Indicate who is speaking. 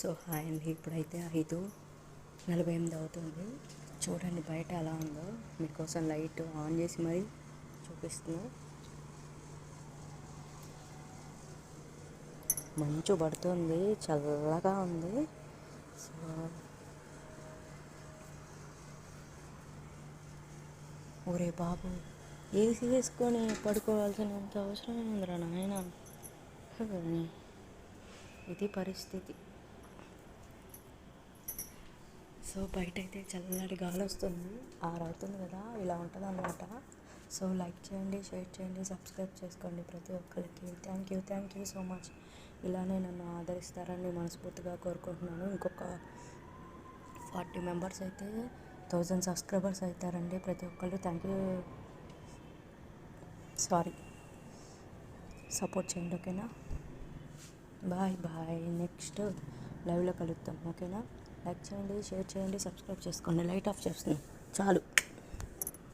Speaker 1: So hi అండి ఇప్పుడైతే ఐదు నలభై ఎనిమిది అవుతుంది. చూడండి బయట ఎలా ఉందో. మీకోసం లైట్ ఆన్ చేసి మరీ చూపిస్తున్నా. మంచు పడుతుంది చల్లగా ఉంది. సో ఒరే బాబు ఏసీ వేసుకొని పడుకోవాల్సినంత అవసరం ఉందిరా నాయన. ఇది పరిస్థితి. సో బయట అయితే చల్లటి గాలి వస్తుంది. ఆరు అవుతుంది కదా ఇలా ఉంటుంది అన్నమాట సో లైక్ చేయండి షేర్ చేయండి సబ్స్క్రైబ్ చేసుకోండి ప్రతి ఒక్కరికి. Thank you thank you so much ఇలానే నన్ను ఆదరిస్తారని మనస్ఫూర్తిగా కోరుకుంటున్నాను. ఇంకొక ఫార్టీ మెంబర్స్ అయితే థౌజండ్ సబ్స్క్రైబర్స్ అవుతారండి ప్రతి ఒక్కళ్ళు. థ్యాంక్ యూ సారీ సపోర్ట్ చేయండి ఓకేనా? బాయ్ బాయ్ నెక్స్ట్ లైవ్లో కలుద్దాం ఓకేనా? లైక్ చేయండి షేర్ చేయండి సబ్స్క్రైబ్ చేసుకోండి. లైట్ ఆఫ్ చేస్తున్నాం. చాలు.